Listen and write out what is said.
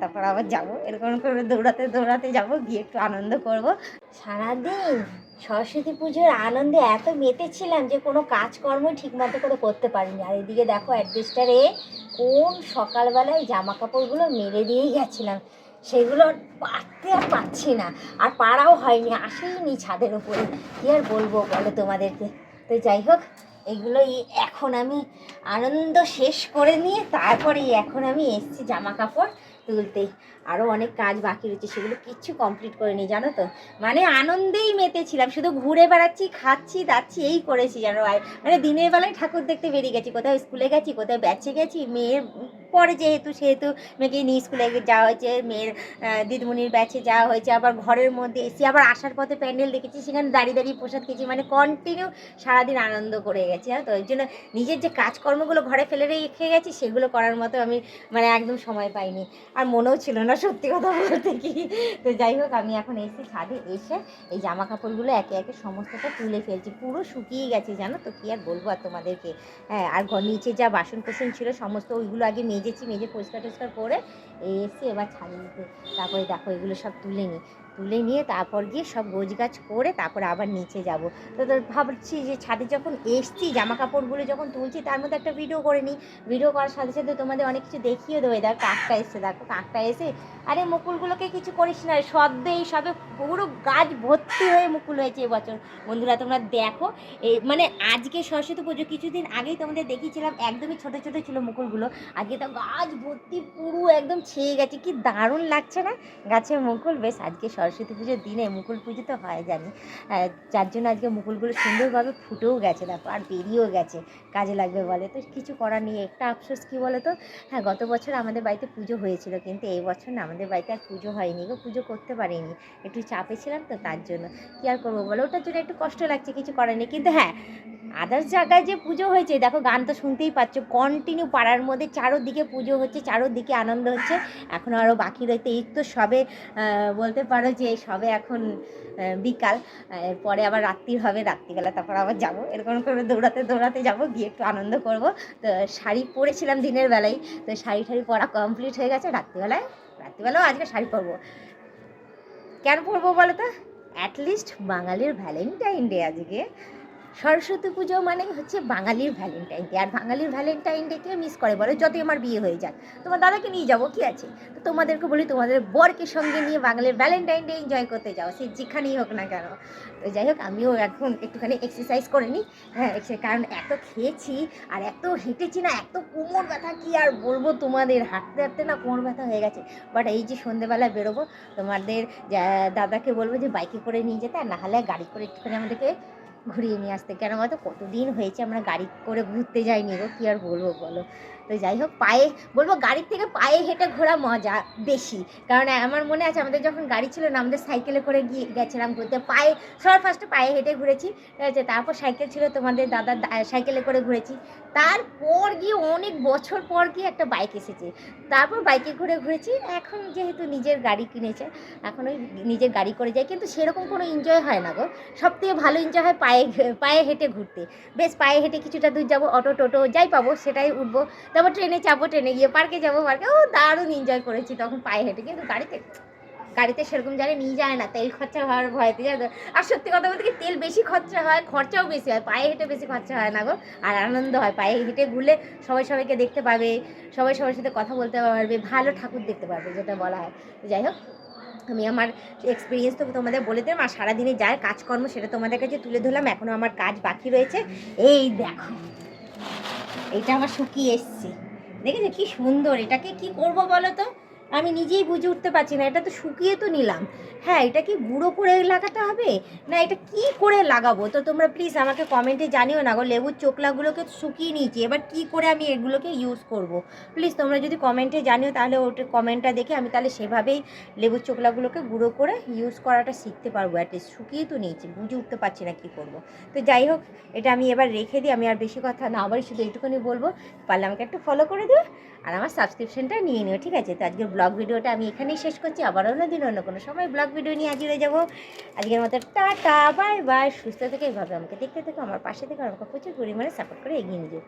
তারপর আবার যাব। এরকম করে দৌড়াতে দৌড়াতে যাব, গিয়ে একটু আনন্দ করব। সারাদিন সরস্বতী পুজোর আনন্দে এত মেতেছিলাম যে কোনো কাজকর্ম ঠিকমতো করে করতে পারিনি। আর এদিকে দেখো অ্যাডভেস্টারে কোন সকালবেলায় জামা কাপড়গুলো মেলে দিয়েই গেছিলাম। সেগুলো পারতে আর পাচ্ছি না। আর পাড়াও হয়নি, আসেইনি ছাদের উপরে। কী আর বলব বলো তোমাদেরকে? তো যাই হোক, এগুলোই এখন আমি আনন্দ শেষ করে নিয়ে তারপরে এখন আমি এসছি জামা কাপড় তুলতে আরও অনেক কাজ বাকি রয়েছে, সেগুলো কিচ্ছু কমপ্লিট করিনি, জানো তো? মানে আনন্দেই মেতেছিলাম শুধু ঘুরে বেড়াচ্ছি, খাচ্ছি, দাচ্ছি, এই করেছি জানো মানে দিনের বেলায় ঠাকুর দেখতে বেরিয়ে গেছি, কোথাও স্কুলে গেছি, কোথাও ব্যাচে গেছি মেয়ের পরে যেহেতু, সেহেতু মেয়েকে নিয়ে স্কুলে যাওয়া হয়েছে, মেয়ের দিদিমণির ব্যাচে যাওয়া হয়েছে, আবার ঘরের মধ্যে এসে আবার আসার পথে প্যান্ডেল দেখেছি, সেখানে দাঁড়িয়ে দাঁড়িয়ে প্রসাদ খেয়েছি মানে কন্টিনিউ সারাদিন আনন্দ করে গেছি আর তো ওই জন্য নিজের যে কাজকর্মগুলো ঘরে ফেলে রেখে গেছি, সেগুলো করার মতো আমি মানে একদম সময় পাইনি। আর মনেও ছিল না, সত্যি কথা বলতে কি। তো যাই হোক, আমি এখন এসে ছাদে, এসে এই জামা কাপড়গুলো একে একে সমস্তটা তুলে ফেলছি, পুরো শুকিয়ে গেছে, জানো তো কি আর বলব আর তোমাদেরকে। হ্যাঁ আর ঘর নিচে যা বাসন কোসন ছিল, সমস্ত ওইগুলো আগে মেজেছি, মেজে পরিষ্কার টরিষ্কার করে এসে এবার ছাদে দিতে। তারপরে দেখো এগুলো সব তুলে নিই তুলে নিয়ে তারপর গিয়ে সব গোছ গাছ করে তারপরে আবার নিচে যাব। তো ভাবছি যে ছাদে যখন এসছি জামা কাপড়গুলো যখন তুলছি, তার মধ্যে একটা ভিডিও করে নিই। ভিডিও করার সাথে সাথে তোমাদের অনেক কিছু দেখিয়ে দেবো। দেখো, কাকটা এসে দেখো কাকটা এসে, আরে মুকুলগুলোকে কিছু করিস না সদ্য এই সবে পুরো গাছ ভর্তি হয়ে মুকুল হয়েছে এবছর। বন্ধুরা, তোমরা দেখো, এই মানে আজকে সরস্বতী পুজো কিছুদিন আগেই তোমাদের দেখিয়েছিলাম, একদমই ছোট ছোট ছিল মুকুলগুলো। আজকে তো গাছ ভর্তি পুরো একদম ছেয়ে গেছে, কি দারুণ লাগছে না? গাছের মুকুল, বেশ আজকে সরস্বতী পুজোর দিনে মুকুল পুজো তো হয় জানি। যার জন্য আজকে মুকুলগুলো সুন্দরভাবে ফুটেও গেছে, দেখো, আর বেরিয়েও গেছে, কাজে লাগবে বলে। তো কিছু করার নেই, একটা আফসোস কী বলো তো? হ্যাঁ গত বছর আমাদের বাড়িতে পুজো হয়েছিল, কিন্তু এই বছর না, আমাদের বাড়িতে আর পুজো হয়নি গো, পুজো করতে পারিনি। একটু চাপে ছিলাম তো তার জন্য। কী আর করব বলো? ওটার জন্য একটু কষ্ট লাগছে, কিছু করার নেই। কিন্তু হ্যাঁ আদার্স জায়গায় যে পুজো হয়েছে, দেখো গান তো শুনতেই পাচ্ছ কন্টিনিউ পাড়ার মধ্যে চারোদিকে পুজো হচ্ছে, চারোদিকে আনন্দ হচ্ছে। এখন আরও বাকি রয়েছে, এই তো সবে বলতে পারো যে সবে এখন বিকাল। এরপরে আবার রাত্রির হবে, রাত্রিবেলা তারপর আবার যাব। এরকম করে দৌড়াতে দৌড়াতে যাব, গিয়ে একটু আনন্দ করব। তো শাড়ি পরেছিলাম দিনের বেলায় তো শাড়ি ঠাড়ি পরা কমপ্লিট হয়ে গেছে, রাত্রিবেলায়, রাত্রিবেলাও আজকে শাড়ি পরবো। কেন পরবো বলো তো? অ্যাটলিস্ট বাঙালির ভ্যালেন্টাইন ডে আজকে। সরস্বতী পুজো মানে হচ্ছে বাঙালির ভ্যালেন্টাইন ডে আর বাঙালির ভ্যালেন্টাইন ডে কে মিস করে বলো, যতই আমার বিয়ে হয়ে যাক। তোমার দাদাকে নিয়ে যাব, কি আছে? তো তোমাদেরকে বলি, তোমাদের বরকে সঙ্গে নিয়ে বাঙালির ভ্যালেন্টাইন ডে এনজয় করতে যাও, সে যেখানেই হোক না কেন। তো যাই হোক, আমিও এখন একটুখানি এক্সারসাইজ করে নিই। হ্যাঁ কারণ এত খেয়েছি, আর এত হেঁটেছি না, এত কোমর ব্যথা, কি আর বলব তোমাদের? হাঁটতে হাঁটতে না কোমর ব্যথা হয়ে গেছে। বাট এই যে সন্ধেবেলা বেরোবো, তোমাদের দাদাকে বলব যে বাইকে করে নিয়ে যেতে, আর না হলে গাড়ি করে একটুখানি আমাদেরকে ঘুরিয়ে নিয়ে আসতে। কেন বলতো? কতদিন হয়েছে আমরা গাড়ি করে ঘুরতে যাইনি গো, কী আর বলব বলো? তো যাই হোক, পায়ে বলব গাড়ির থেকে পায়ে হেঁটে ঘোরা মজা বেশি। কারণ আমার মনে আছে, আমাদের যখন গাড়ি ছিল না, আমাদের সাইকেলে করে গিয়ে গেছিলাম ঘুরতে। পায়ে, সবার ফার্স্টে পায়ে হেঁটে ঘুরেছি। ঠিক আছে, তারপর সাইকেল ছিল তোমাদের দাদার সাইকেলে করে ঘুরেছি। তারপর গিয়ে অনেক বছর পর গিয়ে একটা বাইক এসেছে। তারপর বাইকে ঘুরে ঘুরেছি। এখন যেহেতু নিজের গাড়ি কিনেছে, এখন ওই নিজের গাড়ি করে যাই। কিন্তু সেরকম কোনো এনজয় হয় না গো। সব থেকে ভালো এনজয় হয় পায়ে পায়ে হেঁটে ঘুরতে। বেশ পায়ে হেঁটে কিছুটা দূর যাব, অটো টোটো যাই পাবো, সেটাই উঠবো। তারপর ট্রেনে চাপবো, ট্রেনে গিয়ে পার্কে যাব পার্কে ও দারুণ এনজয় করেছি তখন পায়ে হেঁটে। কিন্তু গাড়িতে গাড়িতে সেরকম জায়গায় নিয়ে যায় না, তেল খরচা হওয়ার ভয়তে জানো। তো? আর সত্যি কথা বলতে কি, তেল বেশি খরচা হয়, খরচাও বেশি হয়, পায়ে হেঁটে বেশি খরচা হয় না গো। আর আনন্দ হয়, পায়ে হেঁটে ঘুরলে সবাই সবাইকে দেখতে পাবে, সবাই সবার সাথে কথা বলতে পারবে, ভালো ঠাকুর দেখতে পারবে, যেটা বলা হয়। যাই হোক। আমি আমার এক্সপিরিয়েন্স তো তোমাদের বলে দিলাম, আর সারাদিনে যার কাজকর্ম সেটা তোমাদের কাছে তুলে ধরলাম এখনও আমার কাজ বাকি রয়েছে। এই দেখো, এটা আমার শুকিয়ে এসছে। দেখেছ কি সুন্দর, এটাকে কি করব বলো তো? আমি নিজেই বুঝে উঠতে পারছি না, এটা তো শুকিয়ে তো নিলাম। হ্যাঁ এটা কি গুঁড়ো করে লাগাতে হবে? না, এটা কি করে লাগাবো? তো তোমরা প্লিজ আমাকে কমেন্টে জানিও না গো, লেবুর চোকলাগুলোকে শুকিয়ে নিয়েছি, এবার কি করে আমি এগুলোকে ইউজ করব? প্লিজ তোমরা যদি কমেন্টে জানিও, তাহলে ওটা কমেন্টটা দেখে আমি তাহলে সেভাবেই লেবুর চোকলাগুলোকে গুঁড়ো করে ইউজ করাটা শিখতে পারব অ্যাটলিস্ট শুকিয়ে তো নিয়েছি, বুঝে উঠতে পারছি না কী করব। তো যাই হোক, এটা আমি এবার রেখে দিই, আমি আর বেশি কথা না আবার শুধু এইটুকুনি বলব, পারলে আমাকে একটু ফলো করে দিও। আর আমার সাবস্ক্রিপশনটা নিয়ে নিও, ঠিক আছে? তো আজকের ব্লগ ভিডিওটা আমি এখানেই শেষ করছি। আবার অন্য দিন অন্য কোনো সময় ব্লগ ভিডিও নিয়ে হাজির হয়ে যাব। আজকের মতো টাটা বাই বাই সুস্থ থেকে এইভাবে আমাকে দেখতে থেকে, আমার পাশে থেকে আমাকে প্রচুর পরিমাণে সাপোর্ট করে এগিয়ে নিয়ে